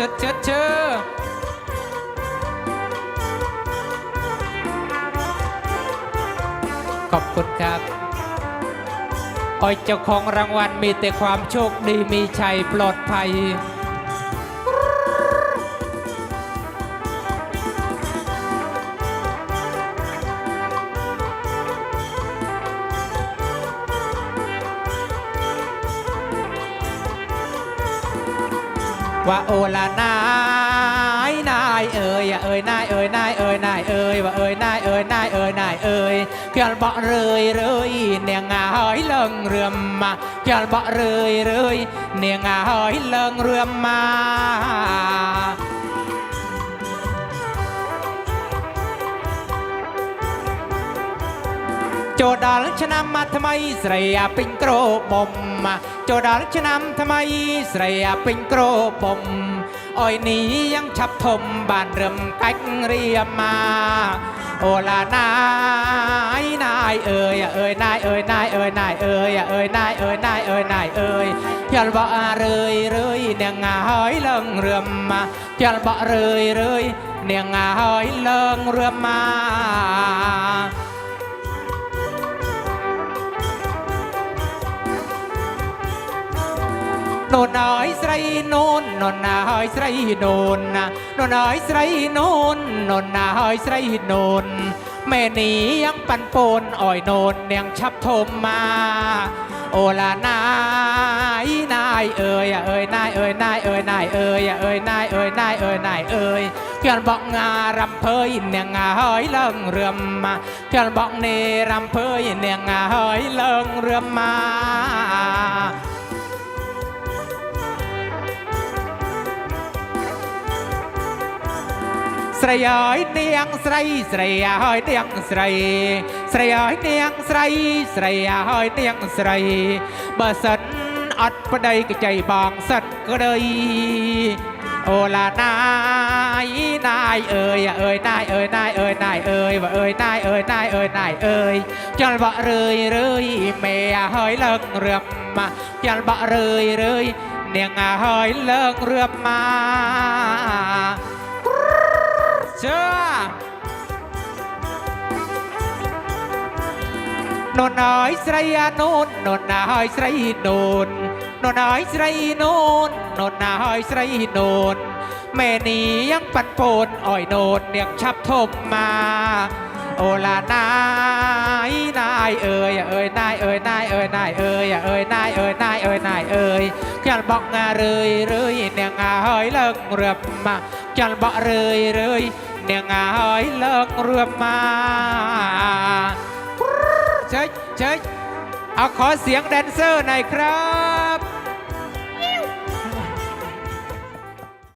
ชิดเชิดเชิดขอบคุณครับอ้อยเจ้าของรางวัลมีแต่ความโชคดีมีชัยปลอดภัย ว่าโอลานายนายเอ่ยเอ่ยนายเอ่ยนายเอ่ยนายเอ่ยว่าเอ่ยนายเอ่ยนายเอ่ยนายเอ่ยเขียนบ่เลยเลยเนี่ยงหอยเลิงเรือมมาเขียนบ่เลยเลยเนี่ยงหอยเลิงเรือมมา ចូលដល់ឆ្នាំថ្មីស្រីពេញក្រមុំចូលដល់ឆ្នាំថ្មីស្រីពេញក្រមុំអយនេះយ៉ាងឆាប់ធំបានរឹមកាច់រៀមមកអូឡាណាយណាយអើយអើយណាយអើយណាយអើយណាយអើយអើយណាយអើយណាយអើយណាយអើយជលបអរឿយរឿយនាងហើយលឹងរឹមមកជលបរឿយរឿយនាងហើយលឹងរឹមមក โนนน้อยใส่โนนโนนน้อยใส่โนนนะโนนน้อยใส่โนนโนนน้อยใส่โนนแม่นียังปันปนอ่อยโนนยังชับทมมา โอลานายนายเอ่ยเอ่ยนายเอ่ยนายเอ่ยนายเอ่ยเอ่ยนายเอ่ยนายเอ่ยนายเอ่ยเขียนบอกงารำเพยเนี่ยงาหอยเลิงเรือมมาเขียนบอกเนรำเพยเนี่ยงาหอยเลิงเรือมมา สระยอยเนียงสไรสระยอยเนียงสไรสระยอยเนียงสไรสระยอยเนียงสไรบ่สันอัดประใดก็ใจบางสัตว์ก็เลยโอลานายนายเอ่ยเอ่ยนายเอ่ยนายเอ่ยนายเอ่ยว่าเอ่ยนา นนน้อยสไรยาโนนนนน้อยสไรโนนนนน้อยสไรโนนนนน้อยสไรโนนแม่นี้ยังปันปนอ่อยโนนยังชับทมมา โอลานายนายเอ่ยเอ่ยนายเอ่ยนายเอ่ยนายเอ่ยเอ่ยนายเอ่ยนายเอ่ยนายเอ่ยจันบอกงาเลยเลยเนียงาเฮยเลิกเรือมมาจันบอกเลยเลยเนียงาเฮยเลิกเรือมมา เชิญเชิญเอาขอเสียงแดนเซอร์หน่อยครับ